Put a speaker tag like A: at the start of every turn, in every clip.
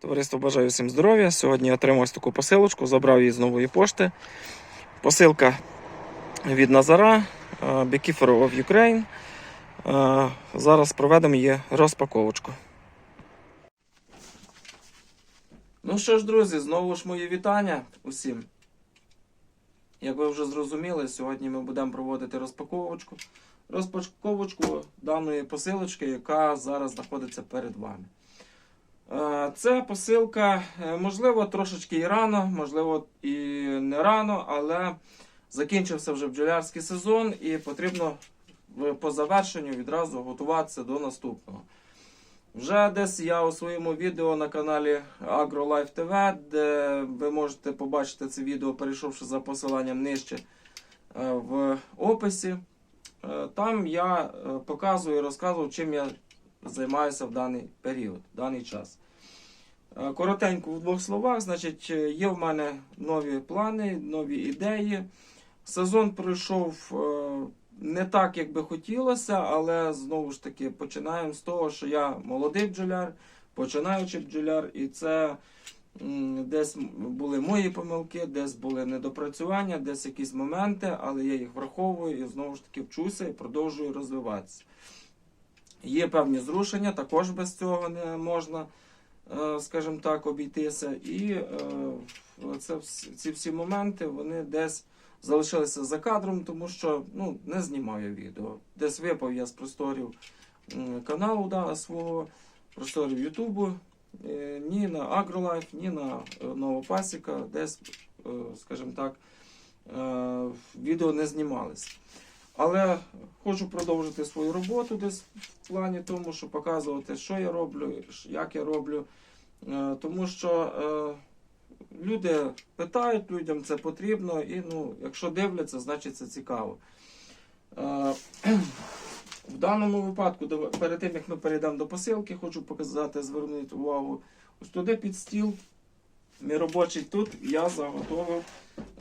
A: Товариство бажаю всім здоров'я. Сьогодні отримав ось таку посилочку, забрав її з нової пошти. Посилка від Назара е, Beekeeper of Ukraine. Е, Зараз проведемо її розпаковочку. Ну що ж, друзі, знову ж мої вітання усім. Як ви вже зрозуміли, сьогодні ми будемо проводити розпаковочку. Розпаковочку даної посилочки, яка зараз знаходиться перед вами. Е, Це посилка, е, можливо, трошечки і рано, можливо, і не рано, але закінчився вже бджолярський сезон і потрібно по завершенню відразу готуватися до наступного. Вже десь я у своєму відео на каналі AgroLife TV, де ви можете побачити це відео, перейшовши за посиланням нижче е, в описі. Там я показую і розказую, чим я займаюся в даний період, в даний час. Е, Коротенько в двох словах, значить, е, є в мене нові плани, нові ідеї. Сезон пройшов е, не так, як би хотілося, але знову ж таки починаємо з того, що я молодий бджоляр, починаючий бджоляр, і це десь були мої помилки, десь були недопрацювання, десь якісь моменти, але я їх враховую і знову ж таки вчуся і продовжую розвиватися. Є певні зрушення, також без цього не можна, е, скажімо так, обійтися. І е, це, ці всі моменти вони десь залишилися за кадром, тому що ну, не знімав я відео. Десь випав я з просторів каналу да, свого, просторів Ютубу. Е, Ні на AgroLife, ні на Новопасіка, десь, скажімо так, відео не знімалися. Але хочу продовжити свою роботу десь в плані тому, що показувати, що я роблю, як я роблю. Е, Тому що е, люди питають, людям це потрібно, і ну, якщо дивляться, значить це цікаво. Е, В даному випадку, перед тим як ми перейдемо до посилки, хочу показати, звернути увагу ось туди під стіл. Мій робочий тут я заготовив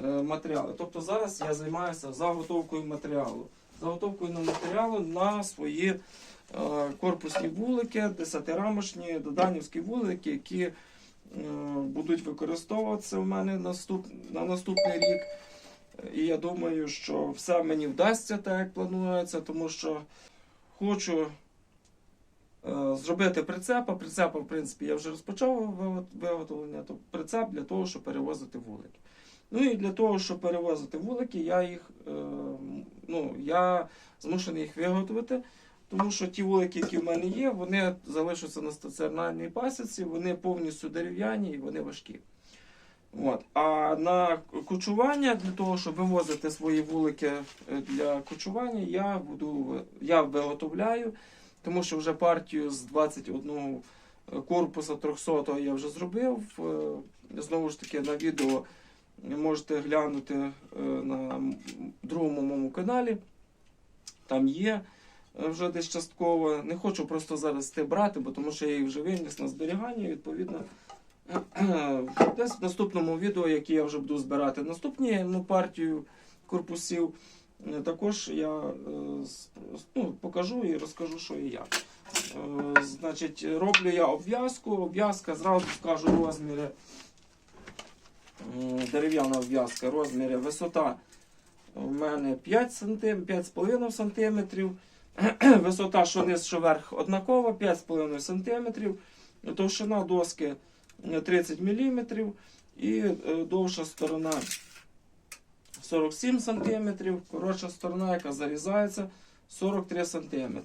A: е, матеріали. Тобто зараз я займаюся заготовкою матеріалу. Заготовкою на матеріалу на свої е, корпусні вулики, 10-рамочні доданівські вулики, які е, будуть використовуватися в мене наступ, на наступний рік. І я думаю, що все мені вдасться так, як планується, тому що хочу зробити прицеп, а прицепа, в принципі, я вже розпочав виготовлення, то прицеп для того, щоб перевозити вулики. Ну і для того, щоб перевозити вулики, я їх е, ну, я змушений їх виготовити. Тому що ті вулики, які в мене є, вони залишаться на стаціонарній пасіці, вони повністю дерев'яні і вони важкі. От. А на кочування, для того, щоб вивозити свої вулики е, для кочування, я буду я виготовляю, тому що вже партію з 21 корпуса 300 я вже зробив. Е, Знову ж таки, на відео можете глянути е, на другому моєму каналі. Там є е, вже десь частково. Не хочу просто зараз те брати, бо тому що я їх вже виніс на зберігання. Відповідно, десь в наступному відео, яке я вже буду збирати наступні ну, партію корпусів, е, також я е, ну, покажу і розкажу, що і як. Е, Значить, роблю я обв'язку. Обв'язка, зразу скажу розміри. Дерев'яна обв'язка, розміри, висота у мене 5 см, 5,5 см. Висота, що низ, що верх однакова, 5,5 см. Товщина доски е, 30 мм і е, довша сторона 47 см, коротша сторона, яка зарізається 43 см.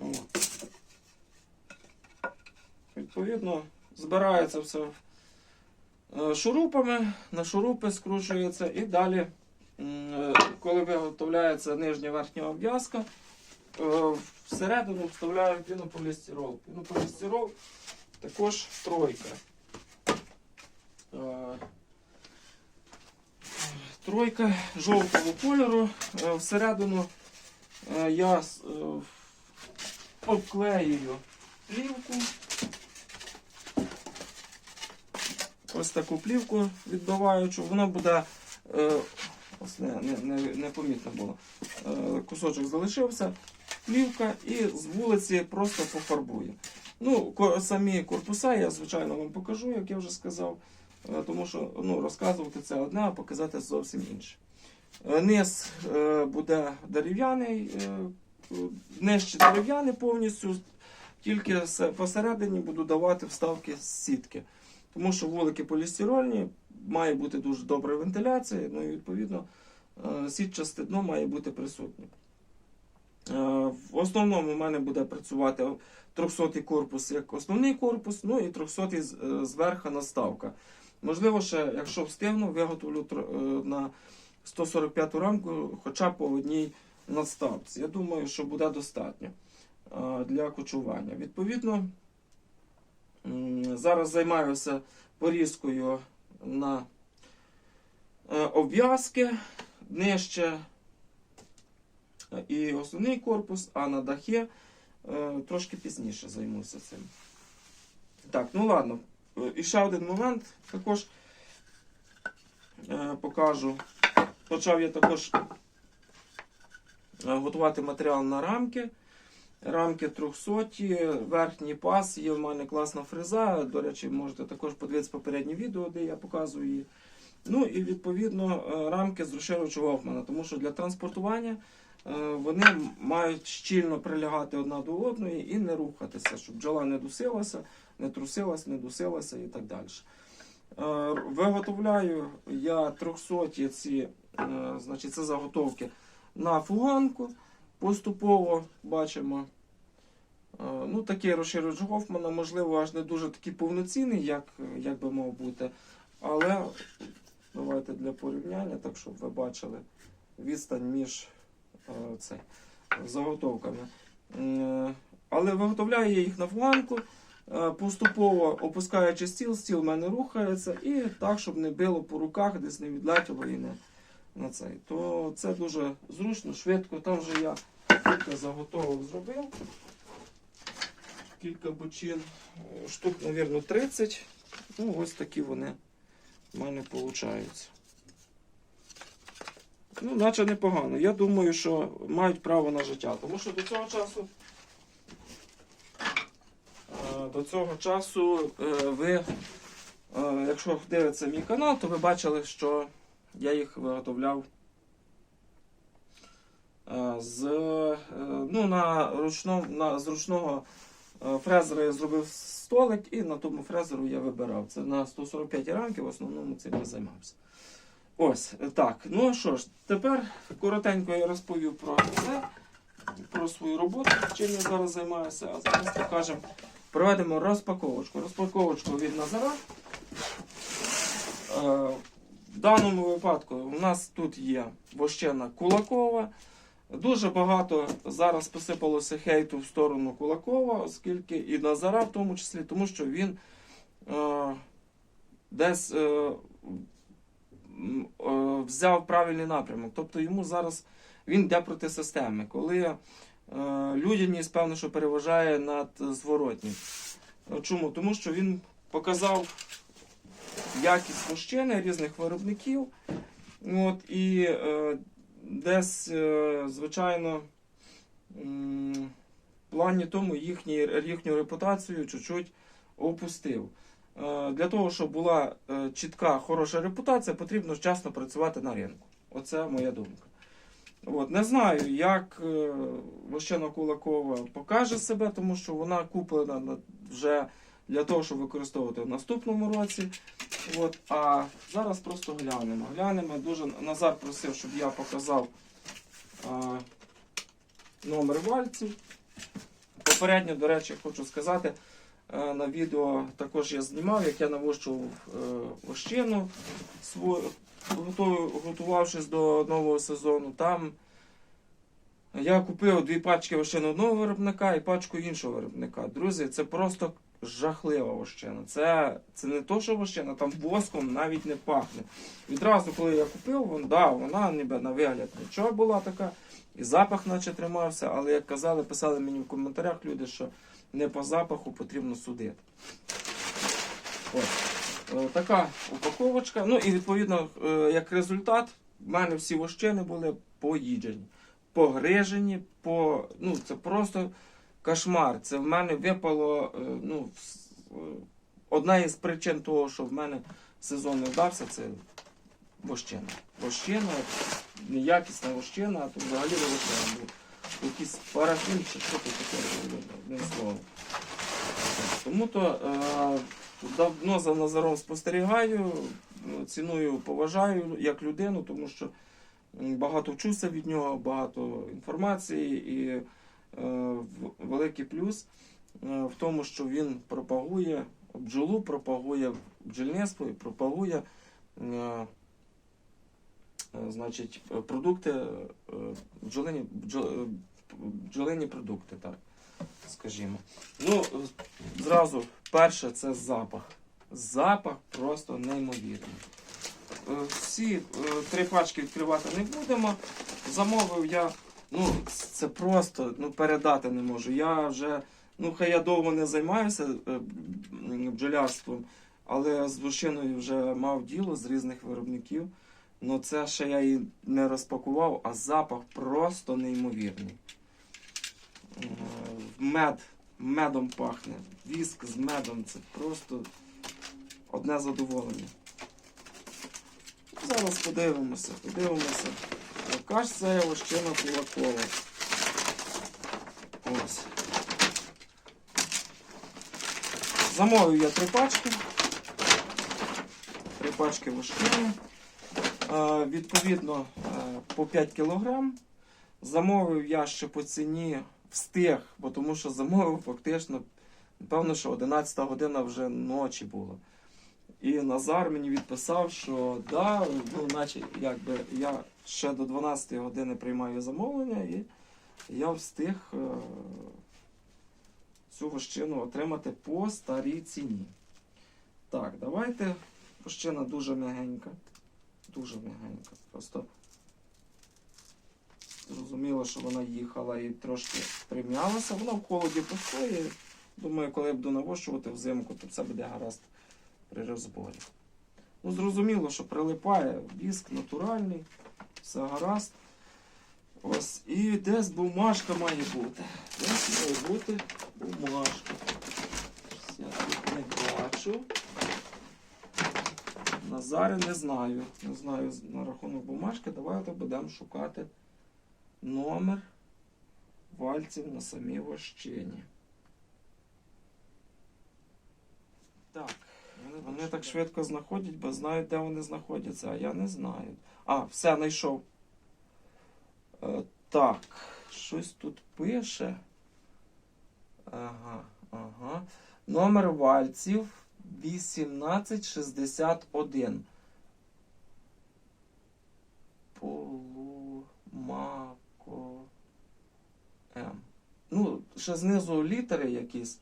A: От. Відповідно, збирається все е, шурупами, на шурупи скручується і далі, е, коли виготовляється нижня верхня обв'язка, е, всередину вставляю пінополістирол. Пінополістирол також тройка. Тройка жовтого кольору. Е, Всередину е, я е, обклеюю плівку. Ось таку плівку відбиваючу. Вона буде. Ось не, не, не, не помітно було. Кусочок залишився. Плівка і з вулиці просто пофарбую. Ну, самі корпуса я, звичайно, вам покажу, як я вже сказав. Е, Тому що ну, розказувати це одне, а показати зовсім інше. Е, Низ е, буде дерев'яний, нижче дерев'яний повністю, тільки посередині буду давати вставки з сітки. Тому що вулики полістирольні, має бути дуже добра вентиляція, ну і відповідно сітчасте дно має бути присутнє. В основному в мене буде працювати 300 корпус як основний корпус, ну і 300 з- е, зверху наставка. Можливо, ще, якщо встигну, виготовлю е, на 145 рамку хоча б по одній надставці. Я думаю, що буде достатньо е, для кочування. Відповідно, зараз займаюся порізкою на е, обв'язки нижче і основний корпус, а на дахи трошки пізніше займуся цим. Так, ну ладно. Е, І ще один момент також е, покажу. Почав я також е, готувати матеріал на рамки. Рамки 300, верхній пас, є в мене класна фреза. До речі, можете також подивитися попереднє відео, де я показую її. Ну і відповідно рамки з розширювача Гофмана, тому що для транспортування вони мають щільно прилягати одна до одної і не рухатися, щоб бджола не дусилася, не трусилась, не дусилася і так далі. Е, Виготовляю я 300 ці, е, значить, це заготовки на фуганку. Поступово бачимо. е, Ну, такий розширювач Гофмана, можливо, аж не дуже такий повноцінний, як, як би мав бути. Але давайте для порівняння, так щоб ви бачили відстань між цей, заготовками. Але виготовляю я їх на фланку, е, поступово опускаючи стіл, стіл в мене рухається, і так, щоб не било по руках, десь не відлетіло і не на цей. То це дуже зручно, швидко. Там вже я кілька заготовок зробив. Кілька бочин, е, штук, мабуть, 30. Ну, ось такі вони в мене виходить. Ну, наче непогано. Я думаю, що мають право на життя. Тому що до цього часу. До цього часу е, ви, е, якщо дивитеся мій канал, то ви бачили, що я їх виготовляв е, з, ну, на ручному, на, з ручного фрезера я зробив столик і на тому фрезеру я вибирав. Це на 145 рамки, в основному цим я займався. Ось так. Ну що ж, тепер коротенько я розповів про це, про свою роботу, чим я зараз займаюся, а зараз покажемо. Проведемо розпаковочку. Розпаковочку від Назара. Е, В даному випадку у нас тут є вощена Кулакова. Дуже багато зараз посипалося хейту в сторону Кулакова, оскільки і Назара в тому числі, тому що він е, десь е, е, взяв правильний напрямок. Тобто йому зараз він йде проти системи, коли людяність, певно, що переважає над зворотнім. Е, Чому? Тому що він показав якість вощини різних виробників. От, і е, десь, е, звичайно, в плані тому їхні, їхню репутацію чуть-чуть опустив. Е, Для того, щоб була е, чітка, хороша репутація, потрібно вчасно працювати на ринку. Оце моя думка. От, не знаю, як е, Вощена Кулакова покаже себе, тому що вона куплена на- вже для того, щоб використовувати в наступному році. От, а зараз просто глянемо. Глянемо. Дуже Назар просив, щоб я показав а, номер вальців. Попередньо, до речі, хочу сказати, е, на відео також я знімав, як я навощував е, свою, готувавшись до нового сезону. Там я купив дві пачки вощин одного виробника і пачку іншого виробника. Друзі, це просто жахлива вощина. Це, це не то, що вощина, там воском навіть не пахне. Відразу, коли я купив, вон, да, вона ніби на вигляд нічого була така, і запах наче тримався, але як казали, писали мені в коментарях люди, що не по запаху потрібно судити. Ось. Е, Така упаковочка. Ну і відповідно, е, як результат, в мене всі вощини були поїджені, погрижені, по, ну це просто кошмар. Це в мене випало. е, Ну, одна із причин того, що в мене сезон не вдався, це вощина. Вощина, неякісна вощина, а то взагалі не вощина. Якийсь парафін чи що таке, одним словом. Тому то е, давно за Назаром спостерігаю, ну, ціную, поважаю як людину, тому що багато вчуся від нього, багато інформації і е, великий плюс е, в тому, що він пропагує бджолу, пропагує бджільництво і пропагує значить, продукти, бджолині, бджолині продукти, так, скажімо. Ну, зразу, перше, це запах. Запах просто неймовірний. Е, Всі е, три пачки відкривати не будемо. Замовив я, ну, це просто ну, передати не можу. Я вже, ну, хай я довго не займаюся е, бджолярством, але з вощиною вже мав діло з різних виробників. Ну це ще я і не розпакував, а запах просто неймовірний. Мед, медом пахне. Віск з медом це просто одне задоволення. Зараз подивимося, подивимося. Яка ж це вощина кулакова. Ось. Замовив я три пачки. Три пачки вощини. Е, відповідно, е, по 5 кг. Замовив я ще по ціні встиг, бо тому що замовив фактично, напевно, що 11 година вже ночі було. І Назар мені відписав, що да, ну, наче якби я ще до 12 години приймаю замовлення, і я встиг е, цю вощину отримати по старій ціні. Так, давайте. Вощина дуже м'ягенька. Дуже м'ягенька. Просто зрозуміло, що вона їхала і трошки прим'ялася. Вона в холоді постоїть. Думаю, коли я буду навощувати взимку, то це буде гаразд при розборі. Ну, зрозуміло, що прилипає віск натуральний, все гаразд. Ось, і десь бумажка має бути. Десь має бути бумажка. Я тут не бачу. Назари не знаю. Не знаю на рахунок бумажки. Давайте будемо шукати номер вальців на самій вощині. Так. Вони, так швидко знаходять, бо знають, де вони знаходяться, а я не знаю. А, все, знайшов. Е, так, щось тут пише. Ага, ага. Номер вальців 1861. Полумако Ну, ще знизу літери якісь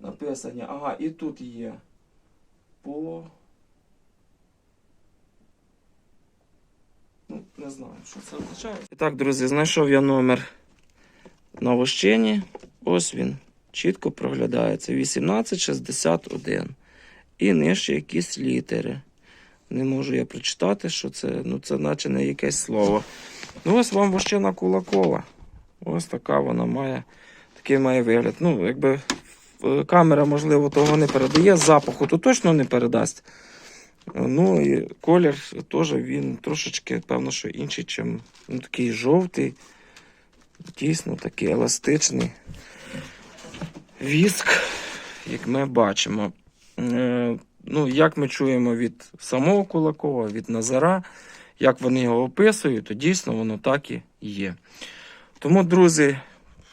A: написані. Ага, і тут є. По. Ну, не знаю, що це означає. І так, друзі, знайшов я номер на вощині. Ось він. Чітко проглядається. 1861. І нижче якісь літери. Не можу я прочитати, що це. Ну, це наче не якесь слово. Ну, ось вам вощина кулакова. Ось така вона має. Такий має вигляд. Ну, якби е, камера, можливо, того не передає. Запаху то точно не передасть. Ну і колір теж він трошечки, певно, що інший, чим ну, такий жовтий, дійсно такий еластичний віск, як ми бачимо. Е, ну, як ми чуємо від самого Кулакова, від Назара, як вони його описують, то дійсно воно так і є. Тому, друзі,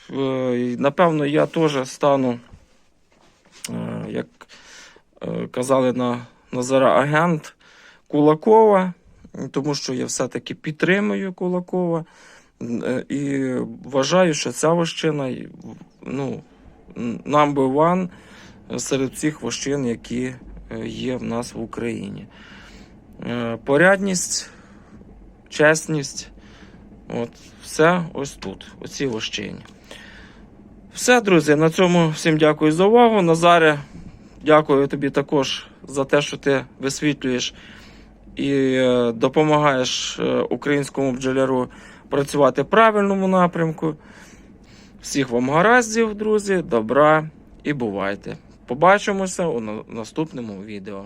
A: е, напевно, я теж стану, е, як е, казали на Назара агент Кулакова, тому що я все-таки підтримую Кулакова і вважаю, що ця вощина ну, number one серед всіх вощин, які є в нас в Україні. Порядність, чесність, от, все ось тут, оці вощині. Все, друзі, на цьому всім дякую за увагу. Назаре, дякую тобі також за те, що ти висвітлюєш і е, допомагаєш е, українському бджоляру працювати в правильному напрямку. Всіх вам гараздів, друзі, добра і бувайте. Побачимося у наступному відео.